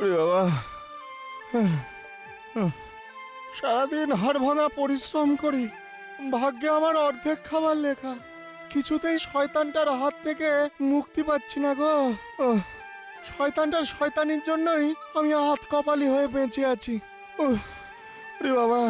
ওরে বাবা। সারাদিন হাড় ভাঙা পরিশ্রম করি। ভাগ্যে আমার অর্ধেক খাবার লেখা। কিছুতেই শয়তানটার হাত থেকে মুক্তি পাচ্ছি না গো। শয়তানটার শয়তানির জন্যই আমি হাত কপালি হয়ে বেঁচে আছি। ওরে বাবা।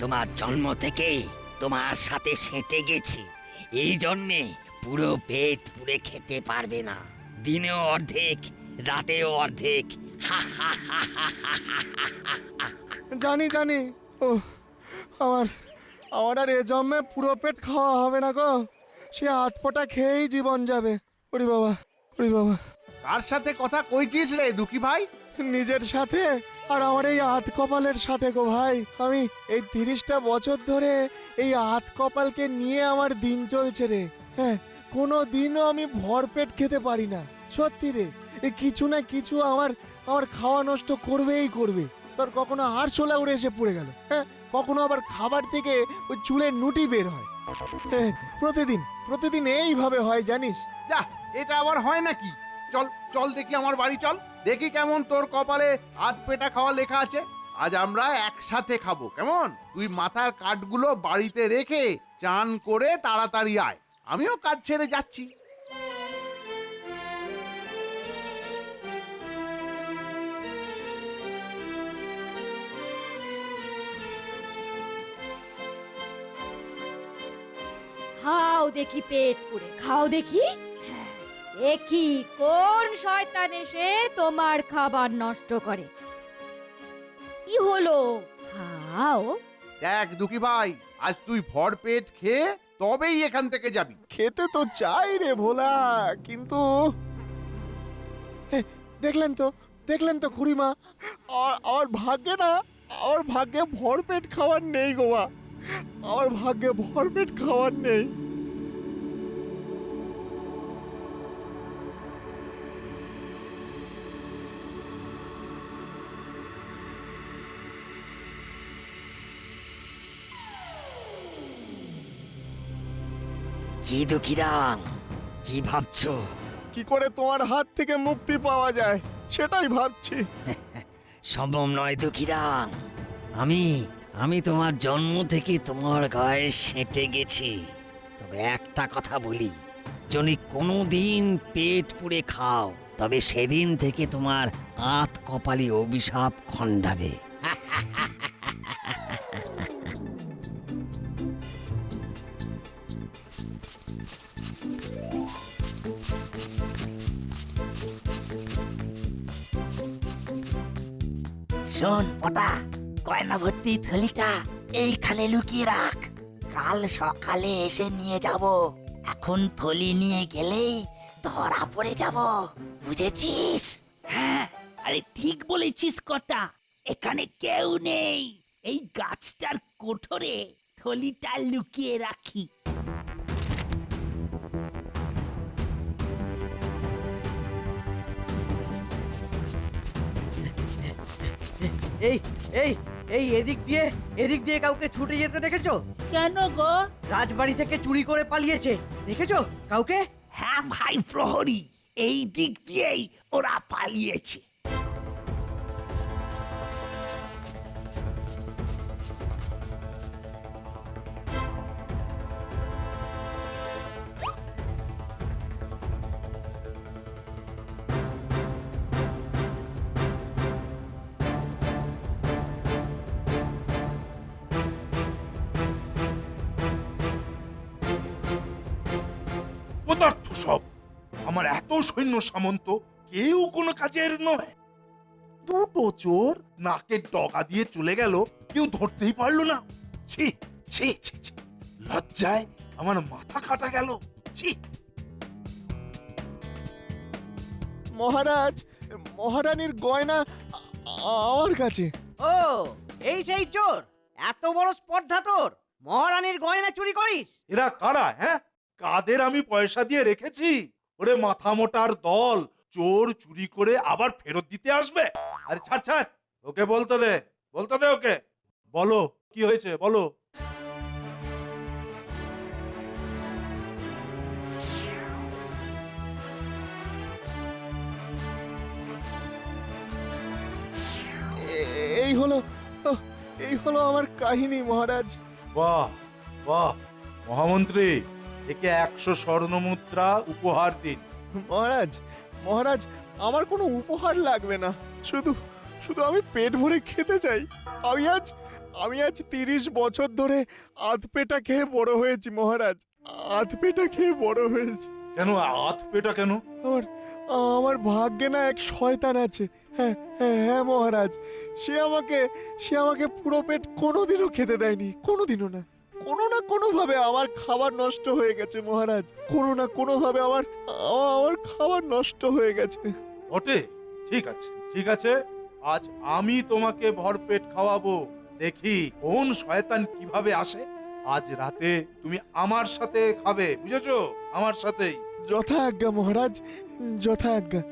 তোমার জন্ম থেকেই তোমার সাথে সেটে গেছি। এই জন্যে পুরো পেট পুড়ে খেতে পারবে না। দিনেও অর্ধেক রাতেও অর্ধেক। জানি জানি। ও আমার আমার আর এ জন্মে পুরো পেট খাওয়া হবে না গো। সে হাত ফোঁটা খেয়েই জীবন যাবে। ওরে বাবা ওরে বাবা। কার সাথে কথা কইছিস রে দুঃখী ভাই? নিজের সাথে? আর আমার এই হাত কপালের সাথে গো ভাই। আমি এই তিরিশটা বছর ধরে এই হাত কপালকে নিয়ে আমার দিন চলছে রে। হ্যাঁ কোনো দিনও আমি ভরপেট খেতে পারি না। সত্যি রে এ কিছু না কিছু আমার আমার খাওয়া নষ্ট করবেই করবে। তোর কখনো আরশোলা উড়ে এসে পড়ে গেল হ্যাঁ? কখনো আবার খাবার থেকে ওই চুলের নুটি বের হয়। হ্যাঁ, প্রতিদিন প্রতিদিন এইভাবে হয় জানিস? যা এটা আবার হয় নাকি? চল চল দেখি আমার বাড়ি চল। দেখি কেমন তোর কপালে আধ পেটা খাওয়া লেখা আছে। আজ আমরা একসাথে খাব কেমন? তুই মাথার কাঠগুলো বাড়িতে রেখে চান করে তাড়াতাড়ি আয়। আমিও কাজ ছেড়ে যাচ্ছি। খাও দেখি পেট পুড়ে। খাও দেখি? হ্যাঁ, দেখি কোন শয়তান এসে তোমার খাবার নষ্ট করে। কি হলো? খাও। দেখ দুঃখী ভাই আজ তুই ভর পেট খেয়ে তবেই এখান থেকে যাবি। খেতে তো চাই রে ভোলা, কিন্তু দেখলেন তো দেখলেন তো খুড়িমা, আর আমার ভাগ্যে না আমার ভাগ্যে ভরপেট খাওয়ার নেই গোয়া আমার ভাগ্যে ভরপেট খাওয়ার নেই। কি দুঃখিরাম কি ভাবছ? কি করে তোমার হাত থেকে মুক্তি পাওয়া যায় সেটাই ভাবছি। সম্ভব নয় দুঃখিরাম আমি আমি তোমার জন্ম থেকে তোমার গায়ে সেঁটে গেছি। তবে একটা কথা বলি যদি কোনো দিন পেট পুড়ে খাও তবে সেদিন থেকে তোমার আত কপালি অভিশাপ খণ্ডাবে। শোন পটা গয়না ভর্তি থলিটা এইখানে লুকিয়ে রাখ। কাল সকালে এসে নিয়ে যাব। এখন থলি নিয়ে গেলেই ধরা পড়ে যাব। বুঝেছিস? হ্যাঁ আরে ঠিক বলেছিস কটা। এখানে কেউ নেই। এই গাছটার কোঠরে থলিটা লুকিয়ে রাখি। এই এই এই এদিক দিয়ে এদিক দিয়ে কাউকে ছুটে যেতে দেখেছ? কেন গো? রাজবাড়ি থেকে চুরি করে পালিয়েছে দেখেছ কাউকে? হ্যাঁ ভাই প্রহরী এই দিক দিয়েই ওরা পালিয়েছে। সব। আমার এত সৈন্য সামন্ত কেউ কোনো কাজের নয়। দুটো চোর নাকের ডগা দিয়ে চলে গেল কেউ ধরতেই পারল না। ছি ছি ছি ছি লজ্জায় আমার মাথা কাটা গেল। ছি। মহারাজ মহারানীর গয়না আমার কাছে। ও এই সেই চোর এত বড় স্পর্ধা তোর। মহারানীর গয়না চুরি করিস। এরা কারা হ্যাঁ? কাদের আমি পয়সা দিয়ে রেখেছি? ওরে মাথা মোটার দল চোর চুরি করে আবার ফেরত দিতে আসবে? আরে ছাড় ছাড় ওকে বলতে দে বলতে দে ওকে। বলো কি হয়েছে বলো। এই হলো এই হলো আমার কাহিনী মহারাজ। বাহ বাহ মহামন্ত্রী। একে একশো স্বর্ণ মুদ্রা উপহার দিন। মহারাজ মহারাজ আমার কোনো উপহার লাগবে না। শুধু শুধু আমি পেট ভরে খেতে চাই। আমি আজ আমি আজ তিরিশ বছর ধরে আধপেটা খেয়ে বড় হয়েছি মহারাজ। আধপেটা খেয়ে বড় হয়েছি। কেন আত পেটা কেন? আমার আমার ভাগ্যে না এক শয়তান আছে। হ্যাঁ হ্যাঁ হ্যাঁ মহারাজ। সে আমাকে সে আমাকে পুরো পেট কোনোদিনও খেতে দেয়নি কোনোদিনও না। কোনো না কোনোভাবে আমার খাবার নষ্ট হয়ে গেছে মহারাজ। কোনো না কোনোভাবে আমার আ- আমার খাবার নষ্ট হয়ে গেছে। ওটে ঠিক আছে ঠিক আছে। আজ আমি তোমাকে ভরপেট খাওয়াবো। দেখি কোন শয়তান কীভাবে আসে। আজ রাতে তুমি আমার সাথে খাবে বুঝেছ? আমার সাথেই। যথা আজ্ঞা মহারাজ যথা আজ্ঞা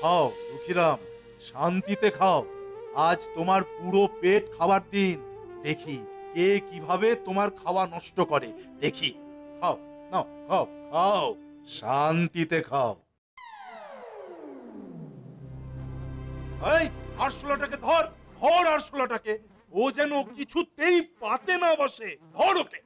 খাও দুঃখীরাম শান্তিতে খাও। আজ তোমার পুরো পেট খাবার দিন। দেখি কে কীভাবে তোমার খাওয়া নষ্ট করে। দেখি। খাও, নাও, খাও খাও। শান্তিতে খাও। এই, আরশোলাটাকে ধর ধর আরশোলাটাকে। ও যেন কিছুতেই পাতে না বসে। ধর ওকে।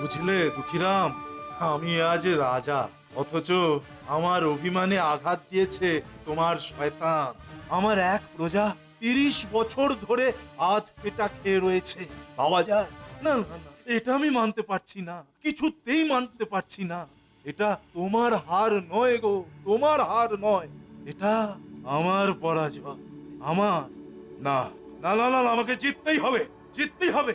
বুঝলে দুঃখীরাম? আমি আজ রাজা অথচ আমার অভিমানে আঘাত দিয়েছে তোমার শয়তান। আমার এক প্রজা তিরিশ বছর ধরে আধ পেটা খেয়ে রয়েছে। পাওয়া যায় না না না এটা আমি মানতে পারছি না কিছুতেই মানতে পারছি না। এটা তোমার হার নয় গো তোমার হার নয়। এটা আমার পরাজয় আমার। না না না না না, আমাকে জিততেই হবে জিততেই হবে।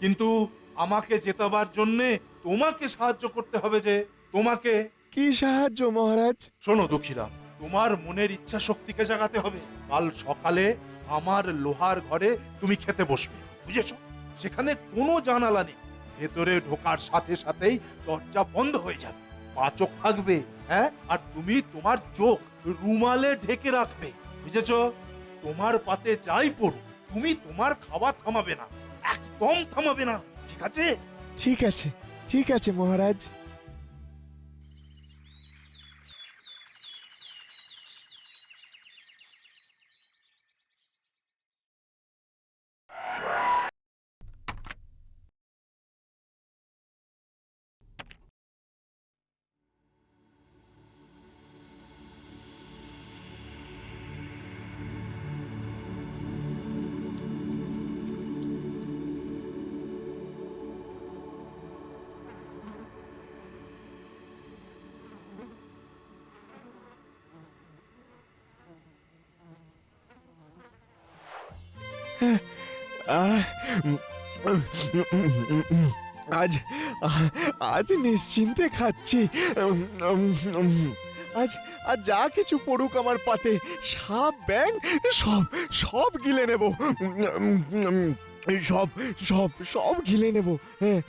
কিন্তু আমাকে জেতাবার জন্যে তোমাকে সাহায্য করতে হবে যে তোমাকে কি সাহায্য মহারাজ? শোনো দুঃখীরাম তোমার মনের ইচ্ছা শক্তিকে জাগাতে হবে। কাল সকালে আমার লোহার ঘরে তুমি খেতে বসবে বুঝেছ? সেখানে কোনো জানালা নেই। ভেতরে ঢোকার সাথে সাথেই দরজা বন্ধ হয়ে যাবে। পাচক থাকবে হ্যাঁ? আর তুমি তোমার চোখ রুমালে ঢেকে রাখবে বুঝেছ? তোমার পাতে যাই পড়ুক তুমি তোমার খাওয়া থামাবে না একদম থামাবে না। ঠিক আছে? ঠিক আছে ঠিক আছে মহারাজ। আজ আজ নিশ্চিন্তে খাচ্ছি। আজ আজ যা কিছু পড়ুক আমার পাতে সাপ ব্যাং সব সব গিলে নেব। সব সব সব গিলে নেব। হ্যাঁ।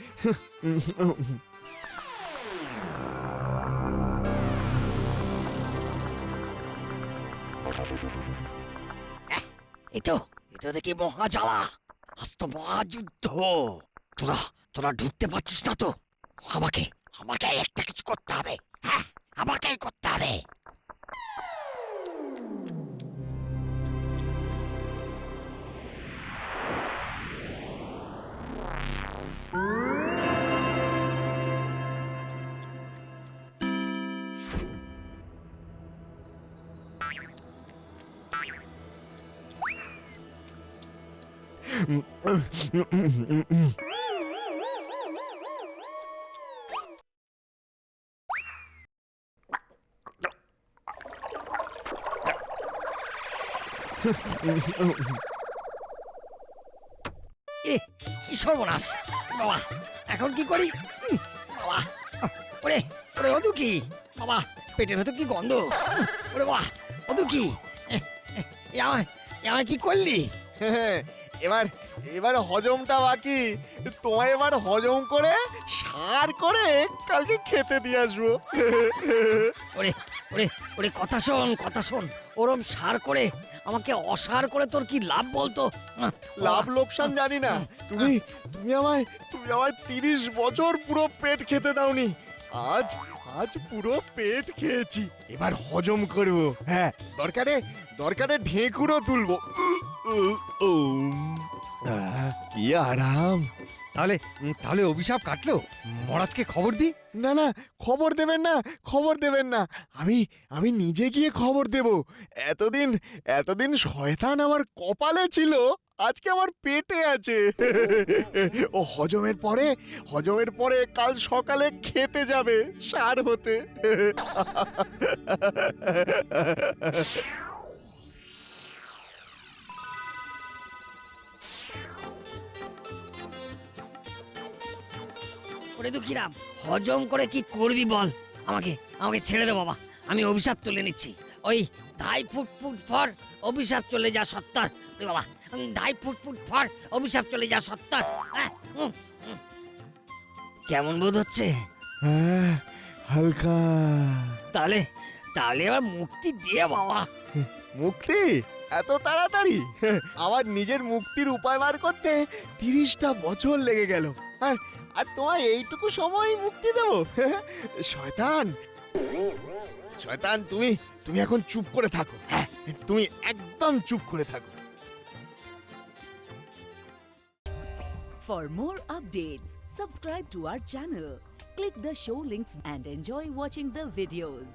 এই তো। এই তো দেখি মহাজ্বালা আজ তো মহাযুদ্ধ তোরা তোরা ঢুকতে পারছিস না তো আমাকে আমাকে একটা কিছু করতে হবে হ্যাঁ আমাকেই করতে হবে এ কি সর্বনাশ বাবা এখন কি করি বাবা ওরে ওরে অদু কি বাবা পেটের ভেতর কি গন্ধ ওরে বাবা অদু কি আমায় আমায় কি করলি হ্যাঁ এবার এবার হজমটা বাকি। তোমায় এবার হজম করে সার করে কালকে খেতে দিয়ে আসব। ওরে ওরে ওরে কথা শোন কথা শোন। ওরম সার করে আমাকে অসার করে তোর কি লাভ বলতো? লাভ লোকসান জানি না। তুমি তুমি আমায় তুমি আমায় তিরিশ বছর পুরো পেট খেতে দাওনি। আজ আজ পুরো পেট খেয়েছি। এবার হজম করব। হ্যাঁ দরকারে দরকারে ঢেকুরও তুলবো। আহ, কি আরাম। তাহলে উম, তাহলে অভিশাপ কাটলো? মহারাজকে খবর দি না না খবর দেবেন না খবর দেবেন না। আমি আমি নিজে গিয়ে খবর দেব। এতদিন এতদিন শয়তান আমার কপালে ছিল আজকে আমার পেটে আছে। ও হজমের পরে হজমের পরে কাল সকালে খেতে যাবে সার হতে। ওরে দুঃখীরাম। হজম করে কি করবি বল? আমাকে আমাকে ছেড়ে দে বাবা। আমি অভিশাপ তুলে নিচ্ছি। ওই ধাই ফুট ফুট ফর অভিশাপ চলে যা সত্তর। বাবা ধাই ফুট ফুট ফর অভিশাপ চলে যা সত্তর। হ্যাঁ। কেমন বোধ হচ্ছে? হ্যাঁ হালকা। তাহলে তাহলে এবার মুক্তি দিয়ে বাবা। মুক্তি? এত তাড়াতাড়ি? আমার নিজের মুক্তির উপায় বার করতে তিরিশটা বছর লেগে গেল। আর আর তোমায় এইটুকু সময় মুক্তি দেব শয়তান শয়তান তুমি তুমি এখন চুপ করে থাকো হ্যাঁ তুমি একদম চুপ করে থাকো For more updates, subscribe to our channel, click the show links and enjoy watching the videos.